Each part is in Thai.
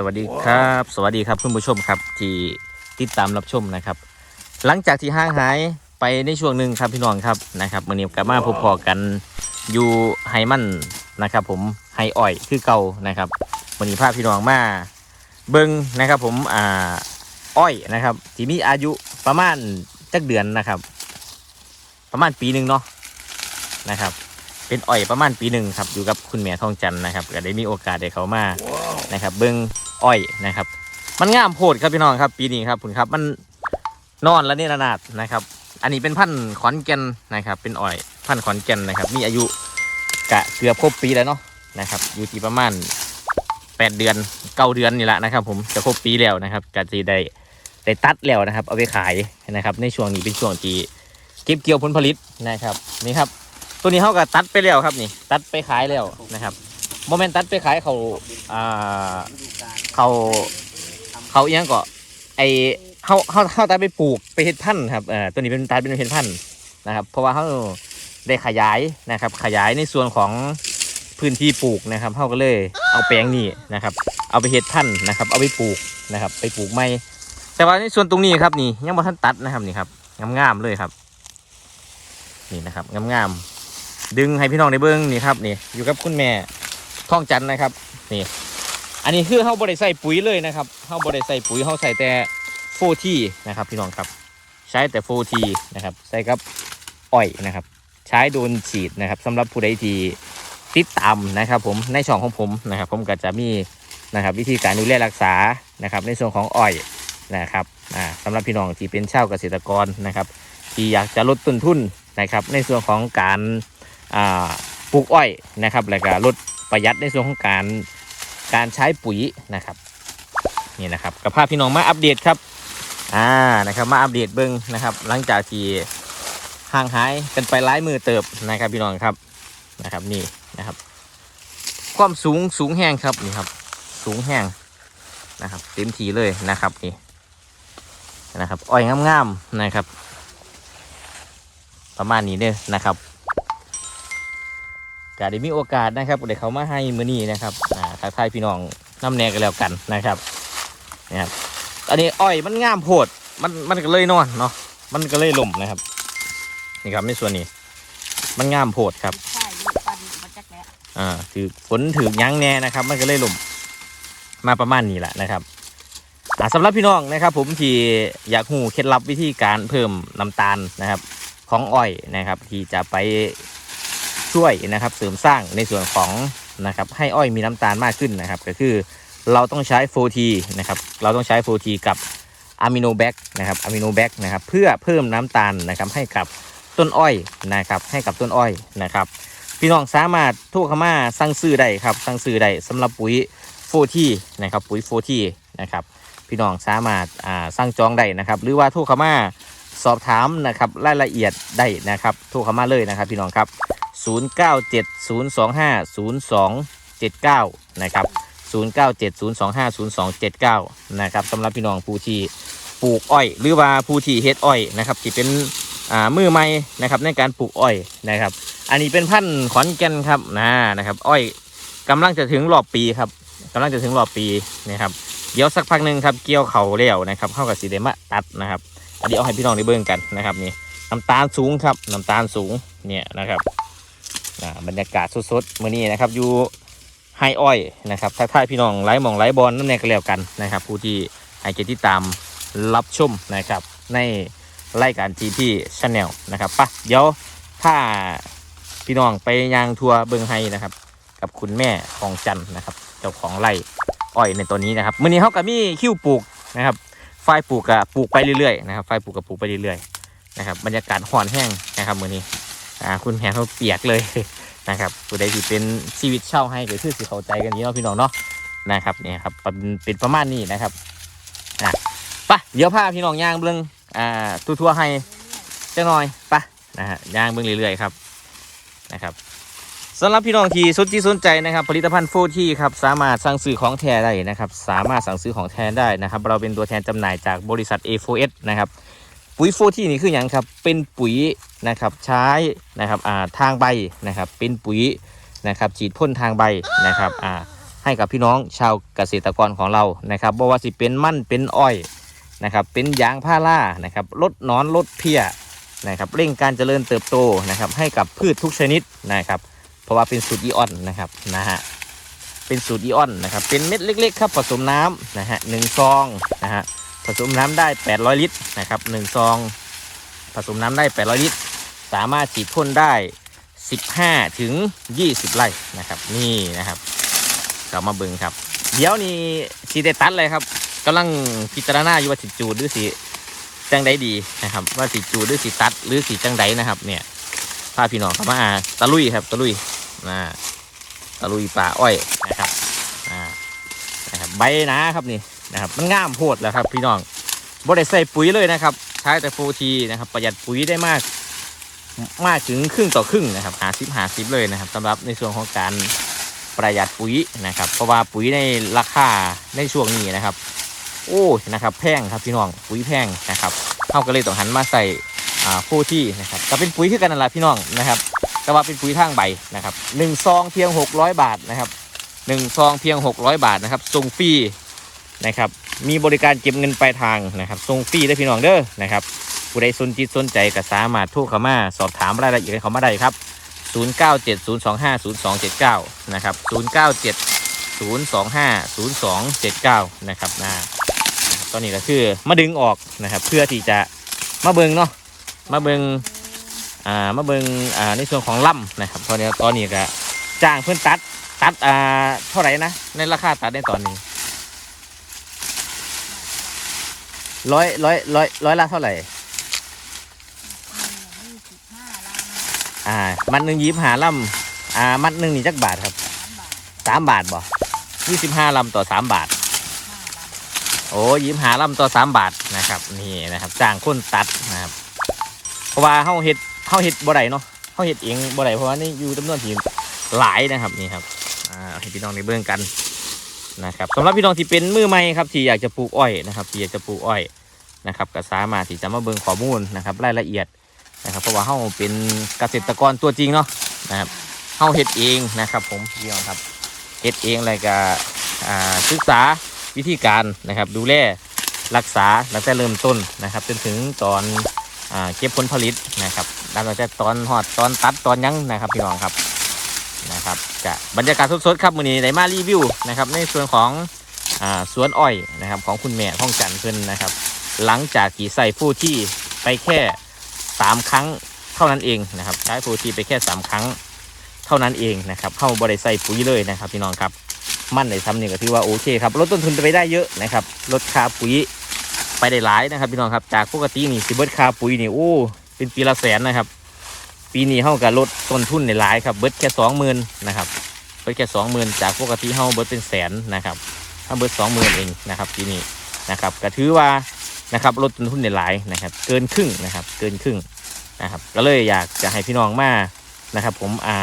สวัสดีครับ สวัสดีครับคุณผู้ชมครับที่ติดตามรับชมนะครับ หลังจากที่ห่างหายไปในช่วงหนึ่งครับพี่น้องครับนะครับมื่อนี้กลับมาพบพอกันอยู่ไฮมันนะครับ ผมไฮอ่อยคือเก่านะครับมื่อนี้พาพี่น้องมาเบิ้งนะครับ ผมอ่าอ้อยนะครับ ที่มีอายุประมาณจักเดือนนะครับ ประมาณปีหนึ่งเนาะนะครับเป็นอ้อยประมาณปีหนึ่งครับอยู่กับคุณแม่ทองจันทร์นะครับก็ได้มีโอกาสได้เขามานะครับ เบิ้ง อ้อยนะครับ มันงามโพดครับพี่น้องครับ ปีนี้ครับคุณครับมันนอนแล้วนี่ระนาดนะครับ อันนี้เป็นพันธุ์ขอนแก่นนะครับ เป็นอ้อย พันธุ์ขอนแก่นนะครับ มีอายุกะเกือบครบปีแล้วเนาะนะครับ อยู่ที่ประมาณแปดเดือนเก้าเดือนนี่แหละนะครับ ผมจะครบปีแล้วนะครับกะจีได้ได้ตัดแล้วนะครับ เอาไปขายนะครับ ในช่วงนี้เป็นช่วงที่เก็บเกี่ยวผลผลิตนะครับนี่ครับ ตัวนี้เขาก็ตัดไปแล้วครับนี่ ตัดไปขายแล้วนะครับโมเมนต์ตัดไปขายเขาอ่า เขาเขาเอียงก็ไอเขาเขาเขาตัดไปปลูกไปเห็ดพันธุ์ครับเอ่อตัวนี้เป็นตัดเป็นเห็ดพันธุ์นะครับ เพราะว่าเขาได้ขยายนะครับ ขยายในส่วนของพื้นที่ปลูกนะครับเขาก็เลยเอาแปลงนี้นะครับ เอาไปเห็ดพันธุ์นะครับ เอาไปปลูกนะครับ ไปปลูกไม่แต่ว่าในส่วนตรงนี้ครับนี่ยังบ่ทันตัดนะครับนี่ครับงามๆเลยครับ นี่นะครับงามๆดึงให้พี่น้องได้เบิ้งนี่ครับนี่อยู่กับคุณแม่ท่องจันทร์นะครับ นี่ อันนี้คือเฮาบ่ได้ใส่ปุ๋ยเลยนะครับเฮาบ่ได้ใส่ปุ๋ยเฮาใส่แต่โฟทีนะครับ พี่น้องครับ ใช้แต่โฟทีนะครับ ใส่กับอ้อยนะครับ ใช้โดนฉีดนะครับสำหรับผู้ใดที่ติดตามนะครับ ผมในช่องของผมนะครับ ผมก็จะมีนะครับ วิธีการดูแลรักษานะครับ ในส่วนของอ้อยนะครับอ่าสำหรับพี่น้องที่เป็นชาวเกษตรกรนะครับ ที่อยากจะลดต้นทุนนะครับ ในส่วนของการปลูกอ้อยนะครับ แล้วก็ลดประหยัดในส่วนของการ การใช้ปุ๋ยนะครับนี่นะครับกับภาพพี่น้องมาอัปเดตครับอ่านะครับมาอัปเดตเบิ้งนะครับ หลังจากที่ห่างหายกันไปหลายมือเติบนะครับพี่น้องครับนะครับนี่นะครับ ความสูงสูงแห้งครับนี่ครับ สูงแห้งนะครับ เต็มทีเลยนะครับนี่นะครับอ้อยงามๆนะครับ ประมาณนี้เด้อนะครับก็ได้มีโอกาสนะครับเดี๋ยวเขามาให้มือนี้นะครับ ทักทายพี่น้องน้ำแนงกันแล้วกันนะครับนะครับอันนี้อ้อยมันงามโพดมันมันก็เลยนอนเนาะมันก็เลยล่มนะครับ นี่ครับในส่วนนี้ มันงามโพดครับใช่ลูกปันมาจักแล้วอ่าถือฝนถือยั้งแน่นะครับ มันก็เลยล่มมาประมาณนี้แหละนะครับอ่าสำหรับพี่น้องนะครับ ผมที่อยากหูเคล็ดลับวิธีการเพิ่มน้ำตาลนะครับ ของอ้อยนะครับ ที่จะไปช่วยนะครับ เสริมสร้างในส่วนของ นะครับให้อ้อยมีน้ำตาลมากขึ้นนะครับ ก็คือเราต้องใช้โฟทีนะครับเราต้องใช้โฟทีกับอะมิโนแบคนะครับอะมิโนแบคนะครับเพื่อเพิ่มน้ำตาลนะครับให้กับต้นอ้อยนะครับให้กับต้นอ้อยนะครับ พี่น้องสามารถโทรเข้ามาสั่งซื้อได้ครับสั่งซื้อได้สำหรับปุ๋ยโฟทีนะครับปุ๋ยโฟทีนะครับพี่น้องสามารถอ่าสั่งจองได้นะครับหรือว่าโทรเข้ามาสอบถามนะครับรายละเอียดได้นะครับโทรเข้ามาเลยนะครับพี่น้องครับ 0970250279 นะครับ 0970250279 นะครับสำหรับพี่น้องผู้ที่ปลูกอ้อย หรือว่าผู้ที่เฮ็ดอ้อยนะครับที่เป็นอ่ามือใหม่นะครับในการปลูกอ้อยนะครับ อันนี้เป็นพันธุ์ขอนแก่นครับนะนะครับ อ้อยกำลังจะถึงรอบปีครับกำลังจะถึงรอบปีนะครับเดี๋ยวสักพักหนึ่งครับเกี่ยวเขาแล้วนะครับเข้ากับสีเดมาตัดนะครับเดี๋ยวเอาให้พี่น้องได้เบิ่งกันนะครับนี่น้ำตาลสูงครับน้ำตาลสูงเนี่ยนะครับ อ่าบรรยากาศสดๆมื้อนี้นะครับอยู่ไฮอ้อยนะครับทักทายพี่น้องไลฟ์หมองไลฟ์บอลนั่นแน่ก็แล้วกันนะครับ ผู้ที่ให้เกียรติตามรับชมนะครับ ในรายการทีพีชาแนลนะครับปะเดี๋ยวถ้าพี่น้องไปยางทัวร์เบิงไฮนะครับ กับคุณแม่ของจันนะครับ เจ้าของไร่อ้อยในตัวนี้นะครับมื้อนี้เขาก็มีคิ้วปลูกนะครับฝ่ายปลูกกับปลูกไปเรื่อยๆนะครับฝ่ายปลูกกับปลูกไปเรื่อยๆนะครับบรรยากาศห่อนแห้งนะครับมื้อนี้ อ่าคุณแหนเขาเปียกเลยนะครับผู้ใดที่เป็นชีวิตเช่าให้ก็คือสิเข้าใจกันนี้เนาะพี่น้องเนาะนะครับเนี่ยครับเป็นประมาณนี้นะครับอะไปะเดี๋ยวพาพี่น้องย่างเบิ่งอ่าทั่วๆให้จังหน่อยไปะนะฮะย่างเบิ่งเรื่อยๆครับนะครับสำหรับพี่น้องที่สนใจสนใจนะครับ ผลิตภัณฑ์โฟที่ครับสามารถสั่งซื้อของแท้ได้นะครับ สามารถสั่งซื้อของแท้ได้นะครับ เราเป็นตัวแทนจำหน่ายจากบริษัท A4S นะครับปุ๋ยโฟที่นี่คืออย่างครับเป็นปุ๋ย นะครับใช้นะครับทางใบนะครับเป็นปุ๋ยนะครับฉีดพ่นทางใบนะครับให้กับพี่น้องชาวเกษตรกรของเรานะครับบ่ว่าสิเป็นมั่นเป็นอ้อยนะครับเป็นยางพารานะครับลดนอนลดเพี้ยนะครับเร่งการเจริญเติบโตนะครับให้กับพืชทุกชนิดนะครับเพราะว่าเป็นสูตรอีออนนะครับนะฮะเป็นสูตรอีออนนะครับเป็นเม็ดเล็ก ๆ ครับผสมน้ำนะฮะหนึ่งซองนะฮะผสมน้ำได้ 800 ลิตรนะครับหนึ่งซอง สมน้ำได้ 800 ลิตร สามารถฉีดพ่นได้ 15 ถึง 20 ไร่นะครับ นี่นะครับเรามาเบิ่งครับ เดี๋ยวนี้สีได้ตัดเลยครับกำลังพิจารณาอยู่ว่าสิจูดหรือสีจังใดดีนะครับ ว่าสีจูดหรือสีตัดหรือสีจังใดนะครับ เนี่ยพาพี่น้องเข้ามาอาตะลุยครับตะลุยนะตะลุยป่าอ้อยนะครับอ่านะครับใบหนาครับนี่นะครับ มันงามโพดแล้วครับ พี่น้องบ่ได้ใส่ปุ๋ยเลยนะครับ ช้แต่โฟทีนะครับประหยัดปุ๋ยได้มากมากถึงครึ่งต่อครึ่งนะครับหาซิบหาซิบเลยนะครับสำหรับในส่วนของการประหยัดปุ๋ยนะครับ เพราะว่าปุ๋ยในราคาในช่วงนี้นะครับ โอ้นะครับแพงครับพี่น้องปุ๋ยแพงนะครับเท่าก็เลยต้องหันมาใส่อ่าโฟที่นะครับก็เป็นปุ๋ยคือกันนั่นแหละพี่น้องนะครับแต่ว่าเป็นปุ๋ยทางใบนะครับหนึ่งซองเพียง 600 บาทนะครับหนึ่งซองเพียง 600 บาทนะครับส่งฟรีนะครับ มีบริการเก็บเงินปลายทางนะครับส่งฟรีได้พี่น้องเด้อนะครับผู้ใดสนจิตสนใจก็สามารถโทรเข้ามาสอบถามรายละเอียดเขามาได้ครับ 0970250279 นะครับ 0970250279 นะครับนะตอนนี้ก็คือมาดึงออกนะครับ เพื่อที่จะมาเบิงเนาะมาเบิงอ่ามาเบิงอ่าในส่วนของล่ำนะครับตอนนี้ตอนนี้ก็จ้างเพื่อนตัดตัดอ่าเท่าไหร่นะในราคาตัดในตอนนี้ ร้อยร้อยร้อยร้อยละเท่าไหร่ อ่า มัดหนึ่งยีบหาลำอ่า มัดหนึ่งนี่จักบาทครับสามบาทสามบาทบ่ยี่สิบห้าลำต่อสามบาท โอ้ยีบหาลำต่อสามบาทนะครับนี่นะครับจ้างคนตัดนะครับ เพราะว่าเฮาเฮ็ดเฮาเฮ็ดบ่ได้เนาะเฮาเฮ็ดเองบ่ได้เพราะว่านี่อยู่จำนวนที่หลายนะครับนี่ครับอ่าให้พี่น้องได้เบิ่งกันนะครับสำหรับพี่น้องที่เป็นมือใหม่ครับที่อยากจะปลูกอ้อยนะครับที่อยากจะปลูกอ้อย นะครับก็สามารถที่จะมาเบิ่งข้อมูลนะครับรายละเอียดนะครับ เพราะว่าเฮาเป็นเกษตรกรตัวจริงเนาะนะครับเฮาเฮ็ดเองนะครับ ผมพี่น้องครับเฮ็ดเองเลยก็อ่าศึกษาวิธีการนะครับ ดูแลรักษาตั้งแต่เริ่มต้นนะครับ จนถึงตอนอ่าเก็บผลผลิตนะครับตั้งแต่ตอนหอดตอนตัดตอนยั้งนะครับพี่น้องครับนะครับจะบรรยากาศสดๆครับมือนี้ได้มารีวิวนะครับ ในส่วนของอ่าสวนอ้อยนะครับ ของคุณแม่ท่องจันทร์เพิ่นนะครับ หลังจากกี่ใส่ฟูที่ไปแค่สามครั้งเท่านั้นเองนะครับ ใช้ฟูที่ไปแค่สามครั้งเท่านั้นเองนะครับเข้าบริใส่ปุ๋ยเลยนะครับพี่น้องครับมั่นในทำนี่ก็ถือว่าโอเคครับลดต้นทุนไปได้เยอะนะครับลดค่าปุ๋ยไปได้หลายนะครับพี่น้องครับจากปกตินี่สิเบิร์ดค่าปุ๋ยนี่โอ้เป็นปีละแสนนะครับ ปีนี้เฮากับลดต้นทุนในหลายครับเบิร์ดแค่สองหมื่นนะครับเบิร์ดแค่สองหมื่นจากปกติเฮาเบิร์ดเป็นแสนนะครับถ้าเบิร์ดสองหมื่นเองนะครับปีนี้นะครับก็ถือว่า นะครับลดต้นทุนในหลายนะครับ เกินครึ่งนะครับ เกินครึ่งนะครับ ก็เลยอยากจะให้พี่น้องมานะครับ ผมอ่า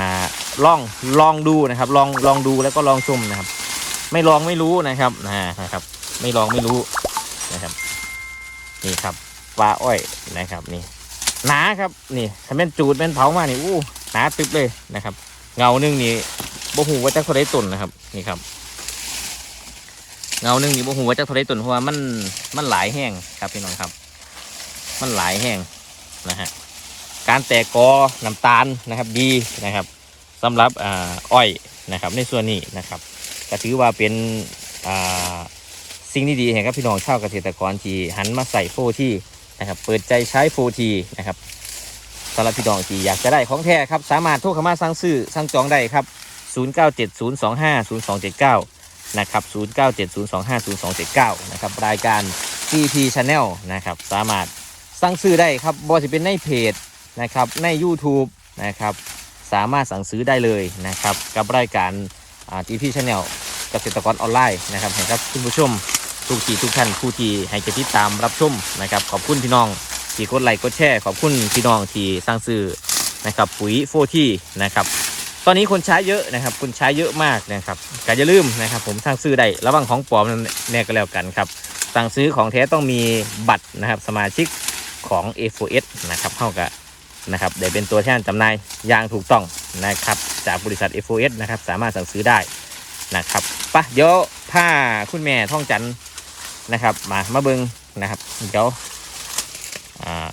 ลองลองดูนะครับ ลองลองดูแล้วก็ลองชมนะครับ ไม่ลองไม่รู้นะครับนะครับ ไม่ลองไม่รู้นะครับ นี่ครับปลาอ้อยนะครับนี่หนาครับนี่ถ้าเป็นจูดเป็นเผามานี่อู้หนาตึบเลยนะครับ เงาหนึ่งนี่บ่หูว่าจะเท่าไรต้นนะครับ นี่ครับ เงาหนึ่งนี่บ่หูว่าจะเท่าไรต้นเพราะว่ามันมันหลายแห้งครับพี่น้องครับ มันหลายแห้งนะฮะการแตกกอน้ำตาลนะครับดีนะครับสำหรับอ่าอ้อยนะครับ ในส่วนนี้นะครับก็ถือว่าเป็นอ่าสิ่งที่ดีให้กับพี่น้องชาวเกษตรกรที่หันมาใส่โฟที่นะครับเปิดใจใช้ 4T นะครับสำหรับพี่น้องที่อยากจะได้ของแท้ครับสามารถโทรเข้ามาสั่งซื้อสั่งจองได้ครับ 0970250279 นะครับ 0970250279 นะครับ รายการ GP Channel นะครับ สามารถสั่งซื้อได้ครับบอจะเป็นในเพจนะครับ ใน YouTube นะครับ สามารถสั่งซื้อได้เลยนะครับ กับรายการ GP Channel เกษตรกรออนไลน์นะครับให้กับคุณผู้ชมทุกที่ทุกท่านผู้ที่ให้จะติดตามรับชมนะครับ ขอบคุณพี่น้องที่กดไลค์กดแชร์ขอบคุณพี่น้องที่สร้างซื้อนะครับปุ๋ยโฟที่นะครับ ตอนนี้คนใช้เยอะนะครับคนใช้เยอะมากนะครับก็อย่าลืมนะครับ ผมสร้างซื้อได้ระวังของปลอมแน่ก็แล้วกันครับสั่งซื้อของแท้ต้องมีบัตรนะครับ สมาชิกของ A4S นะครับเข้ากับนะครับเดี๋ยวเป็นตัวแทนจำหน่ายอย่างถูกต้องนะครับจากบริษัท A4S นะครับสามารถสั่งซื้อได้นะครับปะเดี๋ยวผ้าคุณแม่ท่องจันนะครับ มามาเบิงนะครับเดี๋ยวอ่า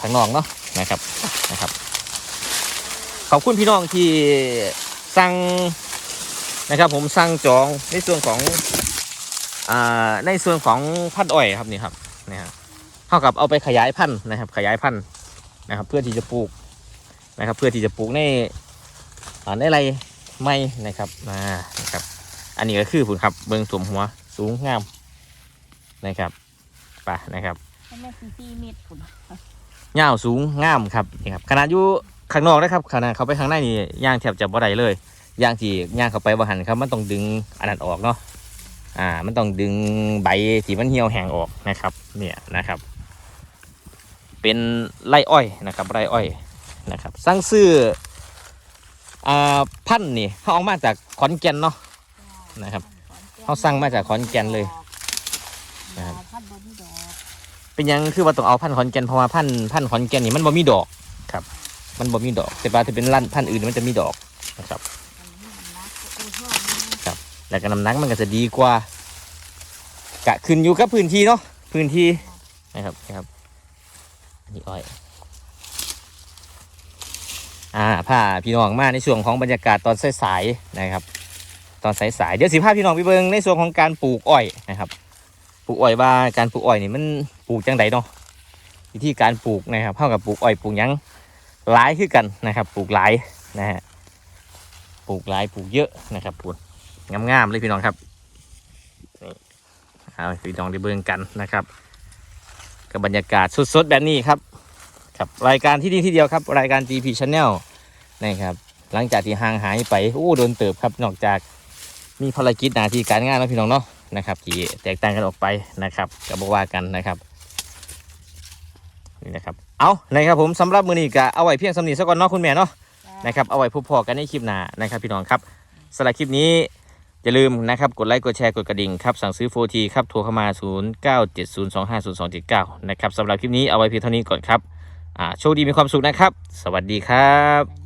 ข้างนอกเนาะนะครับนะครับ ขอบคุณพี่น้องที่สั่งนะครับ ผมสั่งจองในส่วนของอ่าในส่วนของพันธุ์อ้อยครับนี่ครับนี่ครับเท่ากับเอาไปขยายพันธุ์นะครับ ขยายพันธุ์นะครับ เพื่อที่จะปลูกนะครับ เพื่อที่จะปลูกในอ่าในไรไม่นะครับมานะครับ อันนี้ก็คือผุนครับเบิงสวมหัวสูงงามนะครับไปนะครับให้แม่ซีซีเม็ดผุนเงาวสูงงามครับนี่ครับขนาดอยู่ ข้างนอกนะครับขนาดเขาไปข้างในนี่ย่างแทบจะบ่ได้เลยย่างที่ย่างเข้าไปบ่หันครับ มันต้องดึงอันนั้นออกเนาะอ่า มันต้องดึงใบที่มันเหี่ยวแห้งออกนะครับ เนี่ยนะครับ เป็นไรอ้อยนะครับไรอ้อยนะครับสั่งซื้ออ่าพันธุ์นี่เขาเอามาจากขอนแก่นเนาะนะครับเขาสั่งมาจากขอนแก่นเลยนะครับเป็นยังคือว่าต้องเอาพันธุ์ขอนแก่นเพราะว่าพันธุ์พันธุ์ขอนแก่นนี่มันบ่มีดอก มันบ่มีดอก แต่ว่าถ้าเป็นร้านพันธุ์อื่นมันจะมีดอกนะครับอันนี้มันนักโอ้โหนี่แล้วก็น้ำหนักมันก็จะดีกว่ากะขึ้นอยู่กับพื้นที่เนาะพื้นที่นะครับนะครับอันนี้อ้อยอ่าผ้าพี่น้องมาในช่วงของบรรยากาศตอนสายๆนะครับ ตอนสายๆเดี๋ยวสิพาพี่น้องไปเบิ่งในส่วนของการปลูกอ้อยนะครับ ปลูกอ้อยว่าการปลูกอ้อยนี่มันปลูกจังไดเนาะวิธีการปลูกนะครับเท่ากับปลูกอ้อยปลูกยัง หลายคือกันนะครับ ปลูกหลายนะฮะปลูกหลายปลูกเยอะนะครับปลูกงามๆเลยพี่น้องครับนี่เอาพี่น้องได้เบิ่งกันนะครับ กับบรรยากาศสดๆแบบนี้ครับครับรายการที่นี่ที่เดียวครับ รายการ GP Channel นะครับหลังจากที่ห่างหายไปโอ้โดนเติบครับนอกจากมีภารกิจหน้าที่การงานแล้วพี่น้องเนาะนะครับที่แตกต่างกันออกไปนะครับก็บอกว่ากันนะครับ นี่นะครับ เอานะครับผมสำหรับมือนี้ก็เอาไว้เพียงสำนีสักก่อนเนาะคุณแม่เนาะนะครับเอาไว้พบพอกันในคลิปหน้านะครับพี่น้องครับสำหรับคลิปนี้อย่าลืมนะครับกดไลค์กดแชร์กดกระดิ่งครับสั่งซื้อโฟทีครับโทรเข้ามา 0970250279 นะครับสำหรับคลิปนี้เอาไว้เพียงเท่านี้ก่อนครับอ่าโชคดีมีความสุขนะครับ สวัสดีครับ